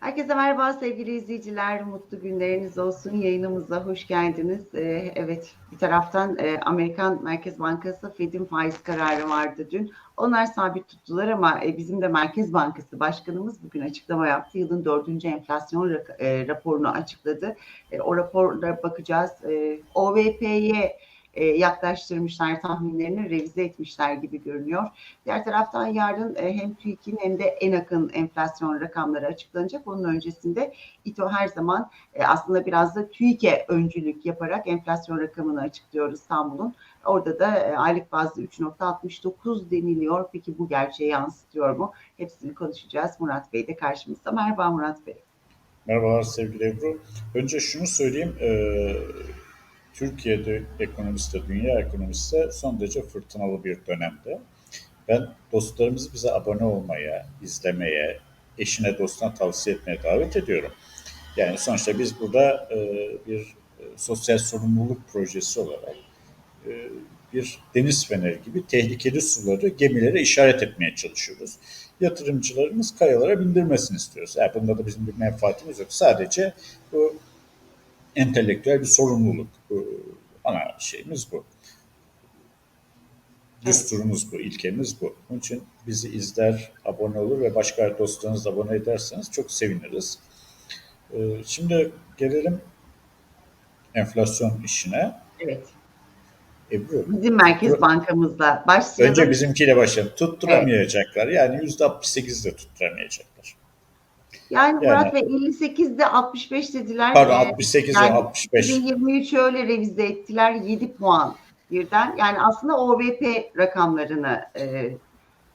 Herkese merhaba sevgili izleyiciler. Mutlu günleriniz olsun. Yayınımıza hoş geldiniz. Ee, evet bir taraftan e, Amerikan Merkez Bankası Fed'in faiz kararı vardı dün. Onlar sabit tuttular ama e, bizim de Merkez Bankası Başkanımız bugün açıklama yaptı. Yılın dördüncü enflasyon rak- e, raporunu açıkladı. E, o raporda bakacağız. E, OVP'ye e, yaklaştırmışlar tahminlerini revize etmişler gibi görünüyor. Diğer taraftan yarın e, hem TÜİK'in hem de en akın enflasyon rakamları açıklanacak. Onun öncesinde İTO her zaman e, aslında biraz da TÜİK'e öncülük yaparak enflasyon rakamını açıklıyor İstanbul'un. Orada da aylık bazda 3.69 deniliyor. Peki bu gerçeği yansıtıyor mu? Hepsini konuşacağız. Murat Bey de karşımızda. Merhaba Murat Bey. Merhabalar sevgili Ebru. Önce şunu söyleyeyim. E, Türkiye'de ekonomisi de dünya ekonomisi de son derece fırtınalı bir dönemde. Ben dostlarımızı bize abone olmaya, izlemeye, eşine dostuna tavsiye etmeye davet ediyorum. Yani sonuçta biz burada e, bir e, sosyal sorumluluk projesi olarak e, bir deniz feneri gibi tehlikeli suları gemilere işaret etmeye çalışıyoruz. Yatırımcılarımız kayalara bindirmesini istiyoruz. Yani bunda da bizim bir menfaatimiz yok. Sadece bu entelektüel bir sorumluluk. Ana şeyimiz bu. Düsturumuz bu, ilkemiz bu. Onun için bizi izler, abone olur ve başka dostlarınız da abone ederseniz çok seviniriz. Ee, Şimdi gelelim enflasyon işine. Evet. Ebru, Bizim Merkez Bankamızla başlayalım. önce bizimkiyle başlayalım. Tutturamayacaklar. Yani yüzde 68 de tutturamayacaklar. Yani Yani- Murat Bey 58'de 65 dediler. Pardon Ee, 68 ve yani 65. 2023 öyle revize ettiler 7 puan birden. Yani aslında OVP rakamlarını e,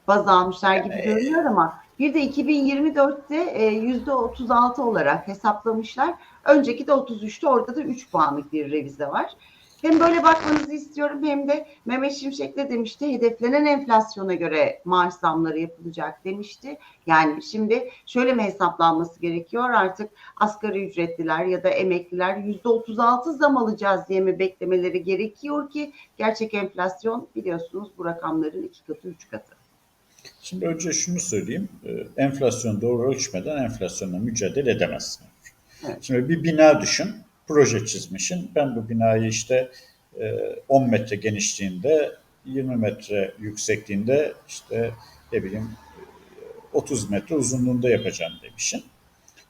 baz almışlar gibi Yani- görünüyor ama bir de 2024'te e, yüzde 36 olarak hesaplamışlar. Önceki de 33'te orada da 3 puanlık bir revize var. Hem böyle bakmanızı istiyorum hem de Mehmet Şimşek de demişti hedeflenen enflasyona göre maaş zamları yapılacak demişti. Yani şimdi şöyle mi hesaplanması gerekiyor artık asgari ücretliler ya da emekliler yüzde 36 zam alacağız diye mi beklemeleri gerekiyor ki gerçek enflasyon biliyorsunuz bu rakamların iki katı üç katı. Şimdi önce şunu söyleyeyim. Ee, Enflasyon doğru ölçmeden enflasyonla mücadele edemezsin. Evet. Şimdi bir bina düşün. Proje çizmişsin. Ben bu binayı işte e, 10 metre genişliğinde 20 metre yüksekliğinde işte ne bileyim e, 30 metre uzunluğunda yapacağım demişsin.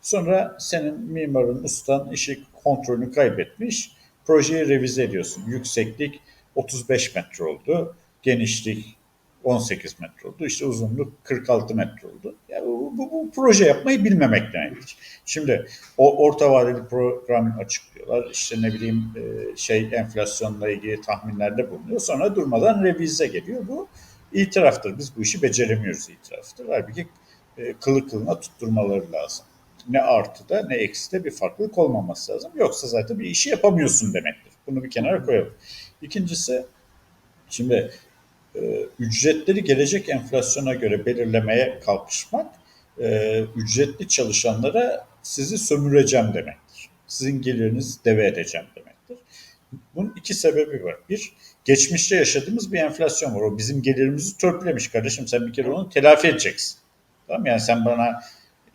Sonra senin mimarın, ustan işi kontrolünü kaybetmiş. Projeyi revize ediyorsun. Yükseklik 35 metre oldu. Genişlik 18 metre oldu. İşte uzunluk 46 metre oldu. Yani bu, bu, bu proje yapmayı bilmemek demektir. Şimdi o orta vadeli program açıklıyorlar. İşte ne bileyim e, şey enflasyonla ilgili tahminlerde bulunuyor. Sonra durmadan revize geliyor. Bu itiraftır. Biz bu işi beceremiyoruz itiraftır. Halbuki e, kılı kılına tutturmaları lazım. Ne artıda ne ekside bir farklılık olmaması lazım. Yoksa zaten bir işi yapamıyorsun demektir. Bunu bir kenara koyalım. İkincisi şimdi e, ücretleri gelecek enflasyona göre belirlemeye kalkışmak e, ücretli çalışanlara sizi sömüreceğim demektir. Sizin gelirinizi deve edeceğim demektir. Bunun iki sebebi var. Bir, geçmişte yaşadığımız bir enflasyon var. O bizim gelirimizi törpülemiş kardeşim. Sen bir kere onu telafi edeceksin. Tamam? Yani sen bana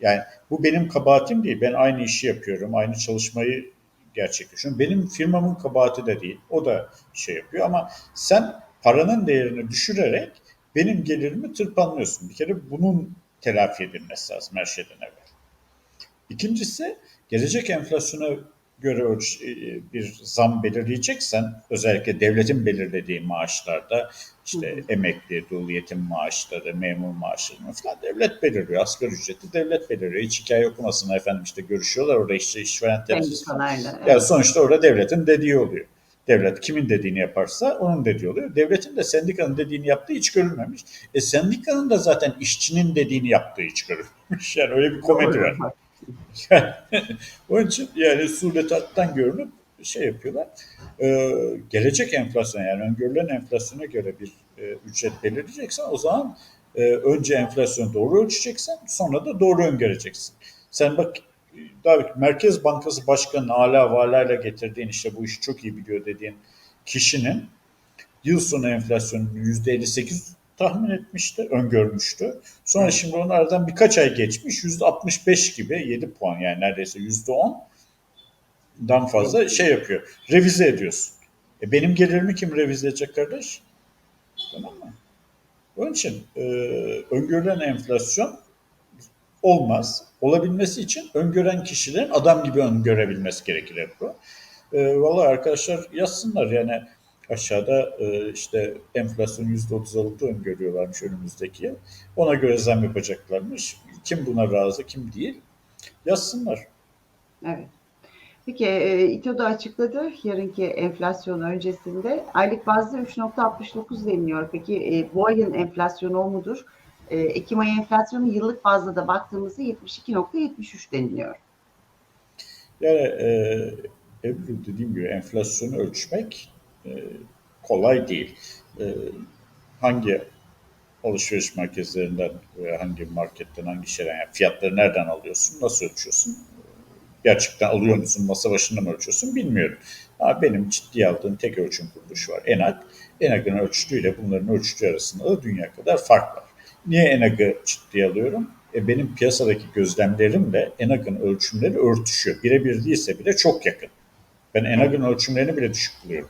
yani bu benim kabahatim değil. Ben aynı işi yapıyorum. Aynı çalışmayı gerçekleştiriyorum. Benim firmamın kabahati de değil. O da şey yapıyor ama sen paranın değerini düşürerek benim gelirimi tırpanlıyorsun. Bir kere bunun telafi edilmesi lazım her şeyden evvel. İkincisi gelecek enflasyona göre ölç- e, bir zam belirleyeceksen özellikle devletin belirlediği maaşlarda işte Hı hı. emekli, dul yetim maaşları, memur maaşları falan devlet belirliyor. Asgari ücreti devlet belirliyor. Hiç hikaye okumasın efendim işte görüşüyorlar orada işte işveren temsilcisi. Sendikalarla. Yani sonuçta orada devletin dediği oluyor. Devlet kimin dediğini yaparsa onun dediği oluyor. Devletin de sendikanın dediğini yaptığı hiç görülmemiş. E sendikanın da zaten işçinin dediğini yaptığı hiç görülmemiş. Yani öyle bir komedi var. Onun için yani suretattan görünüp şey yapıyorlar. Ee, gelecek enflasyon yani öngörülen enflasyona göre bir e, ücret belirleyeceksen o zaman e, önce enflasyonu doğru ölçeceksin sonra da doğru öngöreceksin. Sen bak daha Merkez Bankası Başkanı Ala Vala'yla getirdiğin işte bu işi çok iyi biliyor dediğin kişinin yıl sonu enflasyonunun %58 tahmin etmişti, öngörmüştü. Sonra şimdi onlardan birkaç ay geçmiş %65 gibi 7 puan yani neredeyse %10'dan fazla şey yapıyor. Revize ediyorsun. E benim gelirimi kim revize edecek kardeş? Tamam mı? Onun için e, öngörülen enflasyon olmaz. Olabilmesi için öngören kişilerin adam gibi öngörebilmesi gerekir hep bu. E, Valla arkadaşlar yazsınlar yani aşağıda e, işte enflasyon %30 alıp öngörüyorlarmış önümüzdeki. Ona göre zam yapacaklarmış. Kim buna razı kim değil yazsınlar. Evet. Peki e, İTO açıkladı yarınki enflasyon öncesinde aylık bazda 3.69 deniliyor. Peki e, bu ayın enflasyonu o mudur? E, Ekim ayı enflasyonu yıllık bazda da baktığımızda 72.73 deniliyor. Yani e, Ebru dediğim gibi enflasyonu ölçmek e, kolay değil. E, hangi alışveriş merkezlerinden veya hangi marketten, hangi şeyden, yani fiyatları nereden alıyorsun, nasıl ölçüyorsun? Gerçekten alıyor musun, masa başında mı ölçüyorsun bilmiyorum. Ama benim ciddiye aldığım tek ölçüm kuruluşu var. ENAG. ENAG'ın ölçtüğüyle bunların ölçtüğü arasında da dünya kadar fark var. Niye ENAG'ı ciddiye alıyorum? E benim piyasadaki gözlemlerimle ENAG'ın ölçümleri örtüşüyor. Birebir değilse bile çok yakın. Ben ENAG'ın ölçümlerini bile düşük buluyorum.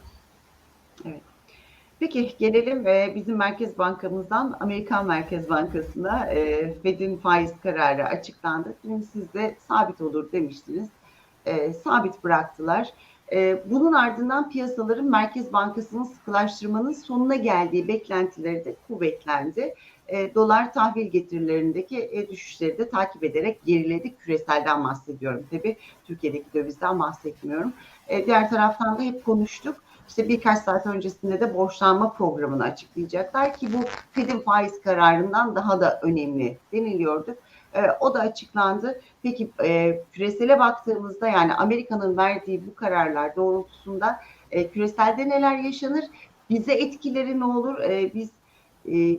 Peki gelelim e, bizim Merkez Bankamızdan Amerikan Merkez Bankası'na e, Fed'in faiz kararı açıklandı. Dün siz de sabit olur demiştiniz. E, sabit bıraktılar. E, bunun ardından piyasaların Merkez Bankası'nın sıkılaştırmanın sonuna geldiği beklentileri de kuvvetlendi. E, dolar tahvil getirilerindeki e, düşüşleri de takip ederek geriledi. Küreselden bahsediyorum tabii. Türkiye'deki dövizden bahsetmiyorum. E, diğer taraftan da hep konuştuk. İşte birkaç saat öncesinde de borçlanma programını açıklayacaklar ki bu Fed'in faiz kararından daha da önemli deniliyordu. E, o da açıklandı. Peki e, küresele baktığımızda yani Amerika'nın verdiği bu kararlar doğrultusunda e, küreselde neler yaşanır? Bize etkileri ne olur? E, biz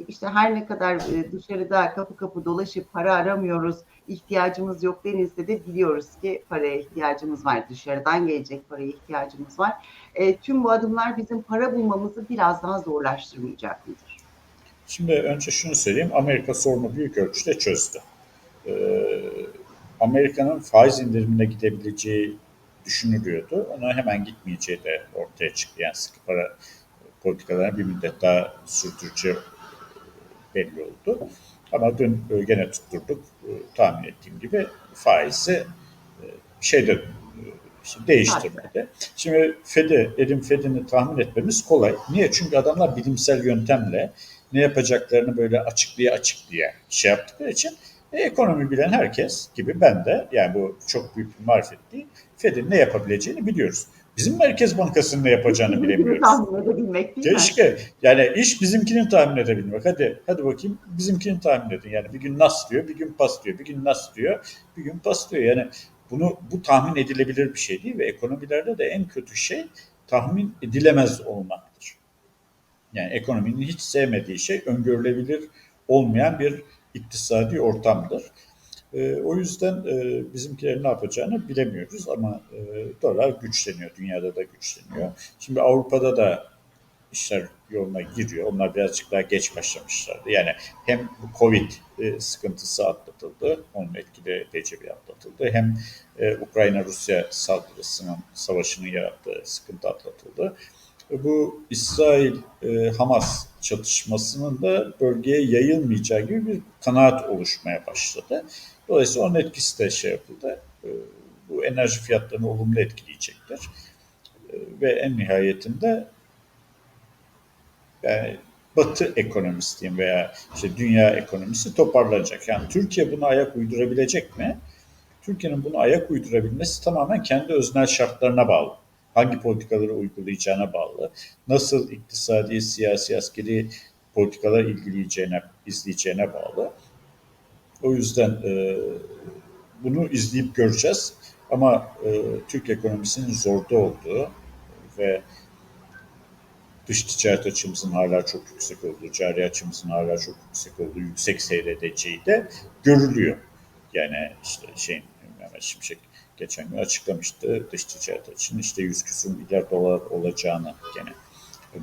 işte her ne kadar e, dışarıda kapı kapı dolaşıp para aramıyoruz, ihtiyacımız yok denilse de biliyoruz ki paraya ihtiyacımız var. Dışarıdan gelecek paraya ihtiyacımız var. E, tüm bu adımlar bizim para bulmamızı biraz daha zorlaştırmayacak mıdır? Şimdi önce şunu söyleyeyim. Amerika sorunu büyük ölçüde çözdü. Ee, Amerika'nın faiz indirimine gidebileceği düşünülüyordu. Ona hemen gitmeyeceği de ortaya çıktı. Yani sıkı para politikalarını bir müddet daha sürdüreceği belli oldu. Ama dün e, gene tutturduk. E, tahmin ettiğim gibi faizi e, şeyde değiştirmedi. Şimdi Fed'i, Edim Fed'ini tahmin etmemiz kolay. Niye? Çünkü adamlar bilimsel yöntemle ne yapacaklarını böyle açıklaya açıklaya şey yaptıkları için e, ekonomi bilen herkes gibi ben de yani bu çok büyük bir marifet değil. Fed'in ne yapabileceğini biliyoruz. Bizim Merkez Bankası'nın ne yapacağını bilemiyoruz. tahmin edebilmek değil Keşke. mi? Yani iş bizimkinin tahmin edebilmek. Hadi hadi bakayım bizimkini tahmin edin. Yani bir gün nas diyor, bir gün pas diyor, bir gün nas diyor, bir gün pas diyor. Yani bunu bu tahmin edilebilir bir şey değil ve ekonomilerde de en kötü şey tahmin edilemez olmaktır. Yani ekonominin hiç sevmediği şey öngörülebilir olmayan bir iktisadi ortamdır. E, o yüzden e, bizimkilerin ne yapacağını bilemiyoruz ama e, dolar güçleniyor, dünyada da güçleniyor. Şimdi Avrupa'da da işler yoluna giriyor. Onlar birazcık daha geç başlamışlardı. Yani hem Covid e, sıkıntısı atlatıldı, onun etkili bir atlatıldı. Hem e, Ukrayna-Rusya saldırısının, savaşının yarattığı sıkıntı atlatıldı. E, bu İsrail-Hamas çatışmasının da bölgeye yayılmayacağı gibi bir kanaat oluşmaya başladı. Dolayısıyla onun etkisi de şey yapıldı. E, bu enerji fiyatlarını olumlu etkileyecektir. E, ve en nihayetinde yani Batı ekonomisi diyeyim veya işte dünya ekonomisi toparlanacak. Yani Türkiye buna ayak uydurabilecek mi? Türkiye'nin bunu ayak uydurabilmesi tamamen kendi öznel şartlarına bağlı. Hangi politikaları uygulayacağına bağlı. Nasıl iktisadi, siyasi, askeri politikalar ilgileyeceğine, izleyeceğine bağlı. O yüzden e, bunu izleyip göreceğiz. Ama e, Türk ekonomisinin zorda olduğu ve dış ticaret açımızın hala çok yüksek olduğu, cari açımızın hala çok yüksek olduğu, yüksek seyredeceği de görülüyor. Yani işte şeyin Mehmet Şimşek geçen gün açıklamıştı dış ticaret açının işte 100 küsur milyar dolar olacağını gene.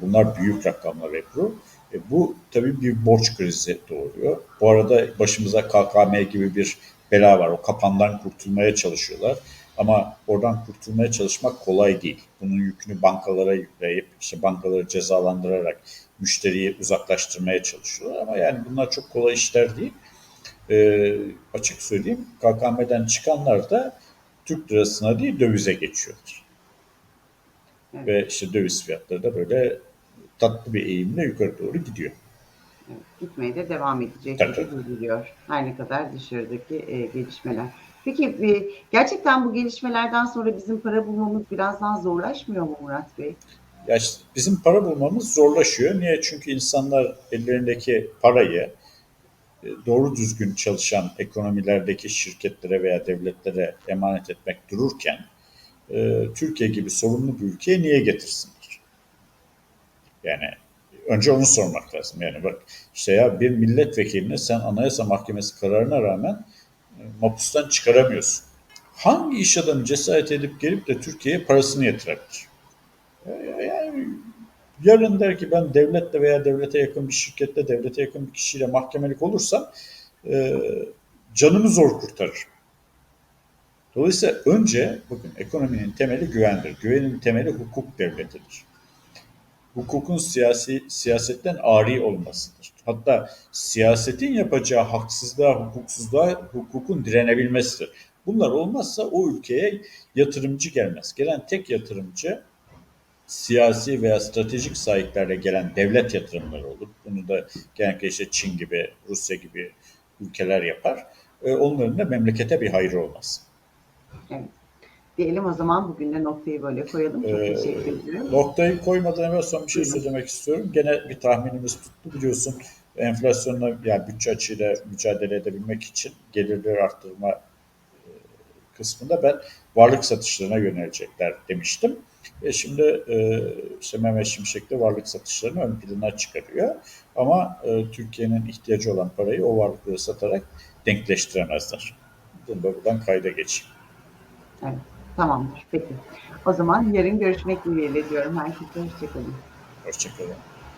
Bunlar büyük rakamlar Ebru. E, bu tabii bir borç krizi doğuruyor. Bu arada başımıza KKM gibi bir bela var. O kapandan kurtulmaya çalışıyorlar. Ama oradan kurtulmaya çalışmak kolay değil. Bunun yükünü bankalara yükleyip, işte bankaları cezalandırarak müşteriyi uzaklaştırmaya çalışıyorlar. Ama yani bunlar çok kolay işler değil. E, açık söyleyeyim, KKM'den çıkanlar da Türk lirasına değil dövize geçiyorlar. Evet. Ve işte döviz fiyatları da böyle tatlı bir eğimle yukarı doğru gidiyor. Evet, gitmeye de devam edecek Tabii. gibi görülüyor. Her ne kadar dışarıdaki e, gelişmeler. Peki e, gerçekten bu gelişmelerden sonra bizim para bulmamız biraz daha zorlaşmıyor mu Murat Bey? Ya işte bizim para bulmamız zorlaşıyor. Niye? Çünkü insanlar ellerindeki parayı doğru düzgün çalışan ekonomilerdeki şirketlere veya devletlere emanet etmek dururken e, Türkiye gibi sorunlu bir ülkeye niye getirsinler? Yani önce onu sormak lazım. Yani bak işte ya bir milletvekilini sen Anayasa Mahkemesi kararına rağmen e, mapustan çıkaramıyorsun. Hangi iş adamı cesaret edip gelip de Türkiye'ye parasını yatırabilir? Yani yarın der ki ben devletle veya devlete yakın bir şirkette, devlete yakın bir kişiyle mahkemelik olursam e, canımı zor kurtarır. Dolayısıyla önce bakın ekonominin temeli güvendir. Güvenin temeli hukuk devletidir. Hukukun siyasi siyasetten ari olmasıdır. Hatta siyasetin yapacağı haksızlığa, hukuksuzluğa hukukun direnebilmesidir. Bunlar olmazsa o ülkeye yatırımcı gelmez. Gelen tek yatırımcı siyasi veya stratejik sahiplerle gelen devlet yatırımları olur. Bunu da genellikle işte Çin gibi, Rusya gibi ülkeler yapar. E, onların da memlekete bir hayrı olmaz. Evet. Diyelim o zaman bugün de noktayı böyle koyalım. Çok Ee, teşekkür ediyorum. Noktayı koymadan evvel son bir şey söylemek istiyorum. Gene bir tahminimiz tuttu biliyorsun. Enflasyonla yani bütçe açığıyla mücadele edebilmek için gelirleri arttırma e, kısmında ben varlık satışlarına yönelecekler demiştim. E şimdi e, işte Mehmet Şimşek de varlık satışlarını ön plana çıkarıyor. Ama e, Türkiye'nin ihtiyacı olan parayı o varlıkları satarak denkleştiremezler. Bunu da buradan kayda geçeyim. Evet, tamamdır. Peki. O zaman yarın görüşmek dileğiyle diyorum. Herkese hoşçakalın. Hoşçakalın.